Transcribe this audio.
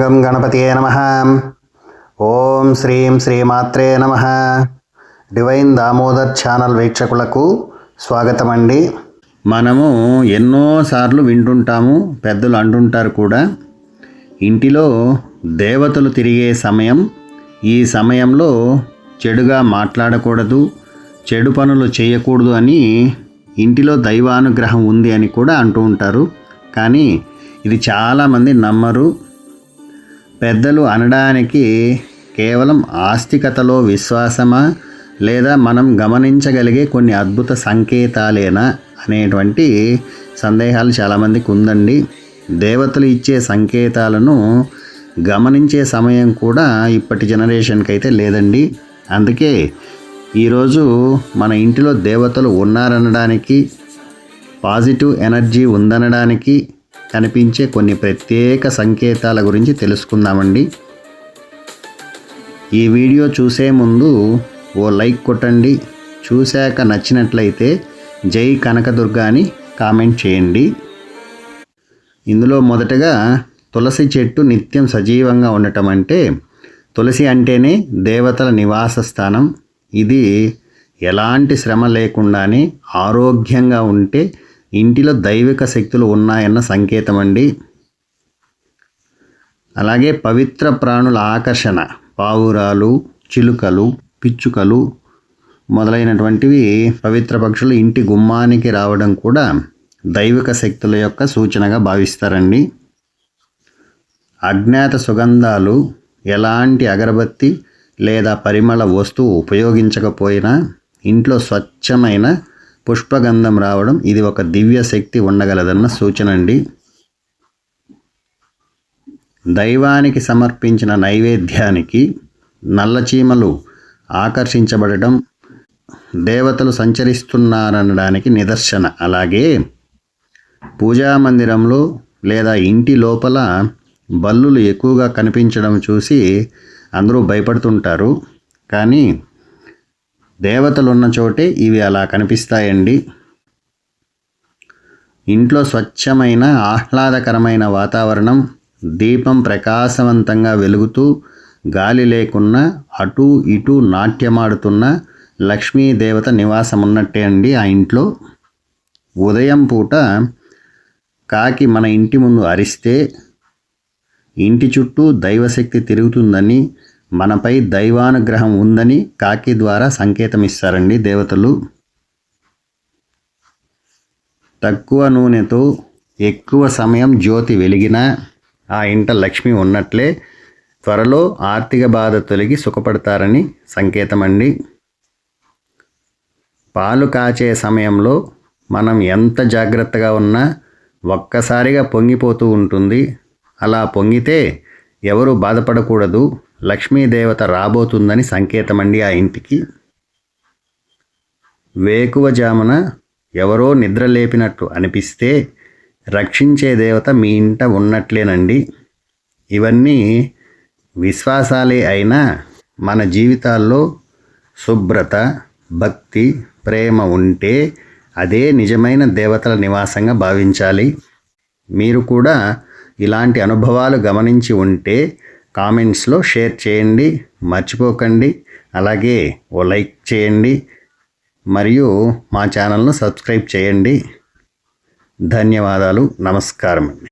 గం గణపతియే నమ. ఓం శ్రీం శ్రీమాత్రే నమ. డివైన్ దామోదర్ ఛానల్ వీక్షకులకు స్వాగతం అండి మనము ఎన్నోసార్లు వింటుంటాము పెద్దలు అంటుంటారు కూడా. ఇంటిలో దేవతలు తిరిగే సమయం ఈ సమయంలో చెడుగా మాట్లాడకూడదు చెడు పనులు చేయకూడదు అని ఇంటిలో దైవానుగ్రహం ఉంది అని కూడా అంటూ ఉంటారు. కానీ ఇది చాలామంది నమ్మరు. పెద్దలు అనడానికి కేవలం ఆస్తికతలో విశ్వాసమా? లేదా మనం గమనించగలిగే కొన్ని అద్భుత సంకేతాలేనా? అనేటువంటి సందేహాలు చాలామందికి ఉందండి. దేవతలు ఇచ్చే సంకేతాలను గమనించే సమయం కూడా ఇప్పటి జనరేషన్కి అయితే లేదండి. అందుకే ఈరోజు మన ఇంటిలో దేవతలు ఉన్నారనడానికి పాజిటివ్ ఎనర్జీ ఉందనడానికి కనిపించే కొన్ని ప్రత్యేక సంకేతాల గురించి తెలుసుకుందామండి. ఈ వీడియో చూసే ముందు ఓ లైక్ కొట్టండి. చూశాక నచ్చినట్లయితే జై కనకదుర్గ అని కామెంట్ చేయండి. ఇందులో మొదటగా తులసి చెట్టు నిత్యం సజీవంగా ఉండటం అంటే తులసి అంటేనే దేవతల నివాస స్థానం. ఇది ఎలాంటి శ్రమ లేకుండానే ఆరోగ్యంగా ఉంటే ఇంటిలో దైవిక శక్తులు ఉన్నాయన్న సంకేతం అండి అలాగే పవిత్ర ప్రాణుల ఆకర్షణ పావురాలు చిలుకలు పిచ్చుకలు మొదలైనటువంటివి పవిత్ర పక్షులు ఇంటి గుమ్మానికి రావడం కూడా దైవిక శక్తుల యొక్క సూచనగా భావిస్తారండి. అజ్ఞాత సుగంధాలు ఎలాంటి అగరబత్తి లేదా పరిమళ వస్తువు ఉపయోగించకపోయినా ఇంట్లో స్వచ్ఛమైన పుష్పగంధం రావడం ఇది ఒక దివ్య శక్తి ఉండగలదన్న సూచన అండి. దైవానికి సమర్పించిన నైవేద్యానికి నల్లచీమలు ఆకర్షించబడటం దేవతలు సంచరిస్తున్నారనడానికి నిదర్శన. అలాగే పూజా మందిరంలో లేదా ఇంటి లోపల బల్లులు ఎక్కువగా కనిపించడం చూసి అందరూ భయపడుతుంటారు. కానీ దేవతలున్న చోటే ఇవి అలా కనిపిస్తాయండి. ఇంట్లో స్వచ్ఛమైన ఆహ్లాదకరమైన వాతావరణం దీపం ప్రకాశవంతంగా వెలుగుతూ గాలి లేకున్నా అటు ఇటు నాట్యమాడుతున్న లక్ష్మీదేవత నివాసం ఉన్నట్టే అండి ఆ ఇంట్లో. ఉదయం పూట కాకి మన ఇంటి ముందు అరిస్తే ఇంటి చుట్టూ దైవశక్తి తిరుగుతుందని మనపై దైవానుగ్రహం ఉందని కాకి ద్వారా సంకేతం ఇస్తారండి దేవతలు. తక్కువ నూనెతో ఎక్కువ సమయం జ్యోతి వెలిగినా ఆ ఇంట లక్ష్మి ఉన్నట్లే త్వరలో ఆర్థిక బాధ తొలగి సుఖపడతారని సంకేతం అండి పాలు కాచే సమయంలో మనం ఎంత జాగ్రత్తగా ఉన్నా ఒక్కసారిగా పొంగిపోతూ ఉంటుంది. అలా పొంగితే ఎవరు బాధపడకూడదు. లక్ష్మీదేవత రాబోతుందని సంకేతమండి ఆ ఇంటికి. వేకువజామున ఎవరో నిద్ర లేపినట్టు అనిపిస్తే రక్షించే దేవత మీ ఇంట ఉన్నట్లేనండి. ఇవన్నీ విశ్వాసాలే అయినా మన జీవితాల్లో శుభ్రత భక్తి ప్రేమ ఉంటే అదే నిజమైన దేవతల నివాసంగా భావించాలి. మీరు కూడా ఇలాంటి అనుభవాలు గమనించి ఉంటే కామెంట్స్లో షేర్ చేయండి మర్చిపోకండి. అలాగే ఓ లైక్ చేయండి మరియు మా ఛానల్ను సబ్స్క్రైబ్ చేయండి. ధన్యవాదాలు నమస్కారం అండి.